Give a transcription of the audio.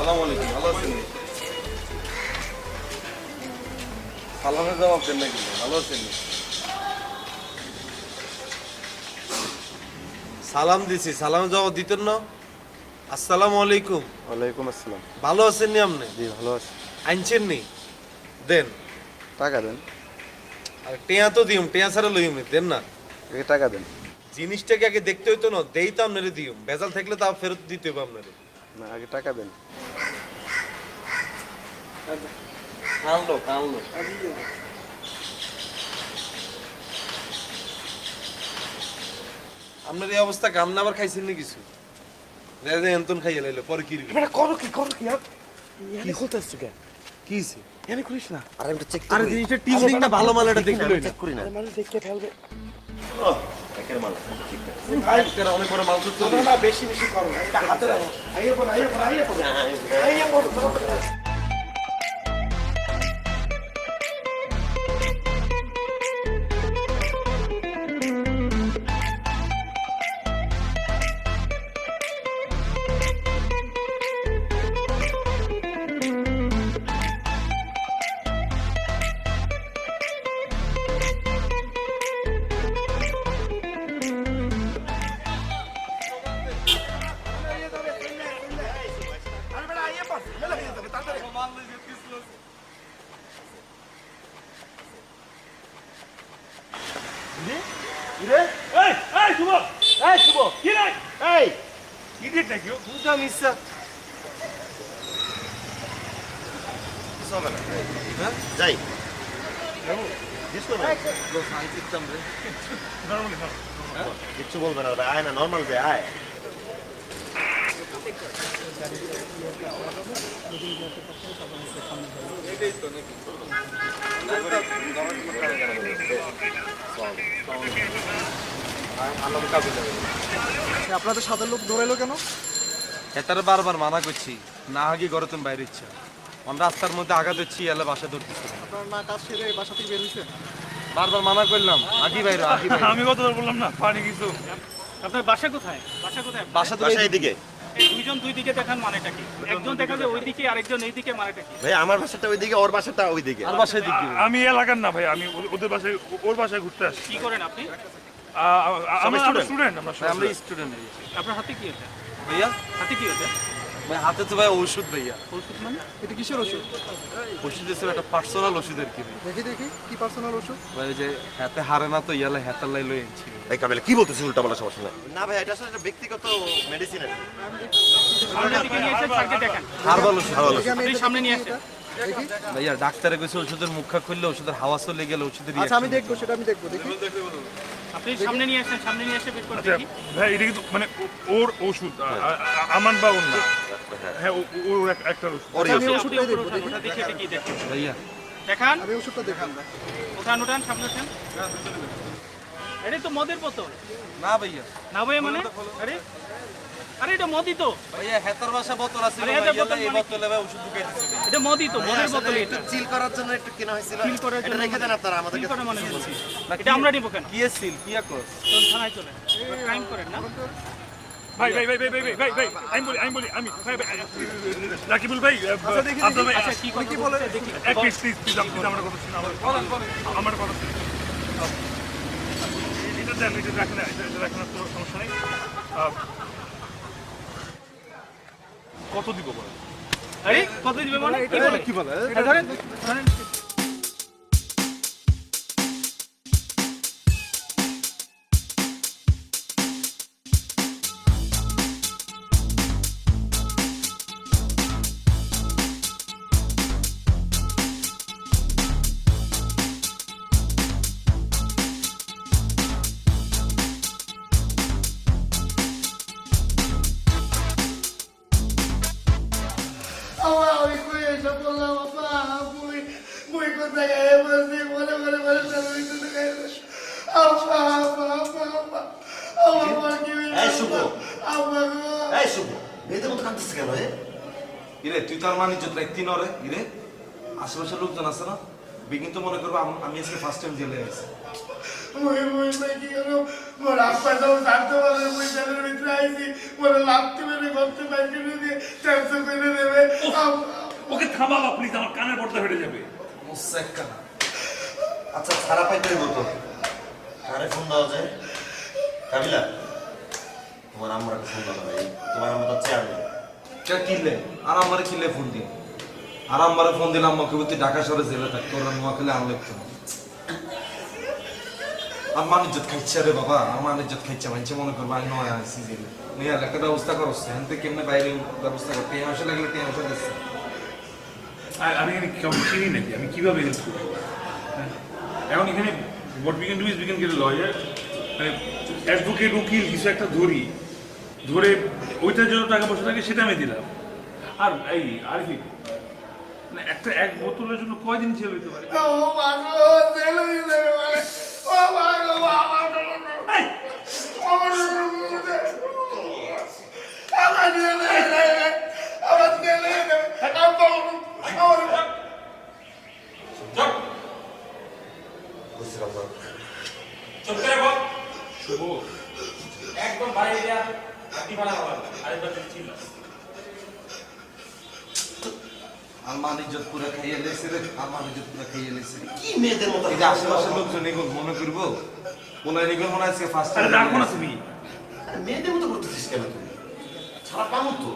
সালাম আলাইকুম ভালো আছেন? সালামের জবাব দেন নাকি? ভালো আছেন? সালাম দিছি সালামের জবাব দিতেন না? আসসালামু আলাইকুম। ওয়ালাইকুম আসসালাম। ভালো আছেন নি আপনি? জি ভালো আছি। আনছেন নি? দেন। টাকা দেন। আর টেয়া তো দিম টেয়া ছাড়া লইম নি দেন না। টাকা দেন। জিনিসটাকে আগে দেখতে হইতো না দেই তো আপনারে দিম বেজাল থাকলে তা ফেরত দিতে হবে আপনারে। না আগে টাকা দেন। আপনার এই অবস্থা কাম না আবার খাইছেন নি কিছু? রেজে এন্তন খাইয়ে লাইলো পরে কি করো কি করো কি আর খুলতেছ কেন? কি হইছে? ইয়ানি করিস না। আর আমি চেক আরে জিনিসটা টিউনিংটা ভালো মাল এটা দেখতে লই না। চেক করি না। আরে মানুষ দেখতে ফেলবে। একের মাল। অনেক বড় মাল বেশি বেশি করো হাতে কিরে? এই এই শুভ। এই শুভ। কিরে। এই কিরে নাকি পুজা মিসা যাই হ্যাঁ? হ্যাঁ? কিছু বলবে না আয় না নর্মাল যায় আয়। আপনাদের সাথে লোক দৌড়াইলো কেন? এটারে বারবার মানা করছি। না আগে ঘরে তুমি বাইরে ইচ্ছা আমরা রাস্তার মধ্যে আগা দিচ্ছি এলে বাসা ধরতেছি। আপনার না কাজ সেরে বাসা থেকে বের বারবার মানা করলাম আগে বাইরে আগে আমি কত বললাম না পানি কিছু। আপনার বাসা কোথায়? বাসা কোথায়? বাসা তো এই দুইজন দুই দিকে দেখান মানেটা কি? একজন দেখা যায় ওই দিকে আরেকজন এই দিকে মানেটা কি? ভাই আমার বাসাটা ওইদিকে ওর বাসাটা ওইদিকে আর বাসায় দিকে। আমি এলাকার না ভাই আমি ওদের বাসায় ওর বাসায় ঘুরতে আসি। কি করেন আপনি? আমরা স্টুডেন্ট আমরা। স্টুডেন্ট আপনার হাতে কি আছে ভাইয়া? হাতে কি আছে ভাই হাতে তো ভাই ওষুধ ভাইয়া। ওষুধ মানে? এটা কিসের ওষুধ? ওষুধ দিয়েছে একটা পার্সোনাল ওষুধ আর কি দেখি দেখি কি পার্সোনাল ওষুধ? ভাই যে হাতে হারে না তো ইয়ালে হাতার লাই লই আনছি এই কি বলতেছিস উল্টা বলা সমস্যা না না ভাই এটা আসলে একটা ব্যক্তিগত মেডিসিন আর হারবাল ওষুধ। আপনি এটা সামনে নিয়ে। দেখি। ভাইয়া ডাক্তারে কইছে ওষুধের মুখা খুললে ওষুধের হাওয়া চলে গেলে ওষুধের আচ্ছা আমি দেখব সেটা আমি দেখব দেখি। আপনি সামনে নিয়ে আসেন সামনে নিয়ে এসে বের করে আচ্ছা দেখি। ভাই এটা কিন্তু মানে ওর ওষুধ আ- আ- আ- আমার বা ওর না। হ্যাঁ ওর একটা ওষুধ। দেখেন। আমি ওষুধটা দেখান। ওঠান ওঠান সামনে ওঠান। তো মদের বোতল। না ভাইয়া। না মানে? আরে আরে এটা মদই তো। ভাইয়া হেতার বাসা বোতল আছে আরে এই মানে বোতলে ভাই ওষুধ ঢুকাই দিছে। এটা মদই তো মদের বোতল এটা। চিল করার জন্য একটু কেনা হয়েছিল। Chill করার জন্য রেখে দেন আপনারা কি আমাদেরকে মনে হচ্ছে এটা আমরা নিব কেন? কি এসছিল কি আকস চলুন থানায় চলে। ক্রাইম করেন না? ভাই ভাই ভাই ভাই ভাই ভাই আমি বলি আমি বলি আমি রাকিবুল ভাই বলে আমার কথা কোনো সমস্যা কত দিব বলে কত দিবে কি বলে? কি বলে? আমার আমি কই এসব বললাম আপা মুই মুই কোথায় গায়ে বসে মনে মনে মনে মনে মনে গায়ে আপা আপা আপা আপা আমার কি এই শুভ। গো এই শুভ মেয়েদের মতো কাঁদতেছে কেন এ ইরে তুই তার মানে ইরে আশেপাশের লোকজন আছে না বিগিন তো মনে করব আমি আজকে ফার্স্ট টাইম জেলে আছি মুই মুই মুই কি করো মোর আপা তো জানতে পারে মুই জেলের ভিতরে আইছি। মনে লাগতে মেরে করতে পারছি দিয়ে চারশো করে দেবে। ওকে থামাবা প্লিজ আমার কানের পর্দা ফেটে যাবে। মুসাক্কা না আচ্ছা ছাড়া পাইতে হইব তো? কারে ফোন দেওয়া যায় কাবিলা তোমার আম্মার ফোন দেওয়া ভাই। তোমার আম্মা তো চেয়ারম্যান কে কিনলে? আর আমারে কিনলে ফোন দিন আর আমারে ফোন দিলাম আমাকে বলতে ঢাকা শহরে জেলে থাকতো ওরা নোয়া খেলে আনলে একটু আমার ইজ্জত খাইছে রে বাবা আমার ইজ্জত খাইছে মানছে মনে করব আমি নয় আসি জেলে নিয়ে একটা ব্যবস্থা করো সেখান থেকে কেমনে বাইরে ব্যবস্থা করতে টেন আসে লাগলে টেন আসে দিচ্ছে আর আমি এখানে কেমন চিনি নাকি আমি কীভাবে হেল্প করব হ্যাঁ? এখন এখানে what we can do is we can get lawyer মানে অ্যাডভোকেট উকিল কিছু একটা ধরি ধরে ওইটার জন্য টাকা পয়সা থাকে সেটা আমি দিলাম আর এই আরফি মানে একটা এক বোতলের জন্য কয়দিন ছেলে হইতে পারে ও মাগো জেল হয়ে যাবে বলে ও একদম বাইরে যা আপনি ভাড়া আরেকবার ছিল আমার ইজ্জত পুরো খাইয়ে লেছে রে। আমার ইজ্জত পুরো খাইয়ে লেছে। কি মেয়েদের মতো আশেপাশের লোকজন এগুলো মনে করব? বলে নিবে মনে আজকে ফার্স্ট টাইম রাখো না তুমি। আরে মেয়েদের মতো করতেছিস কেন তুমি? ছাড়া পাবো তো।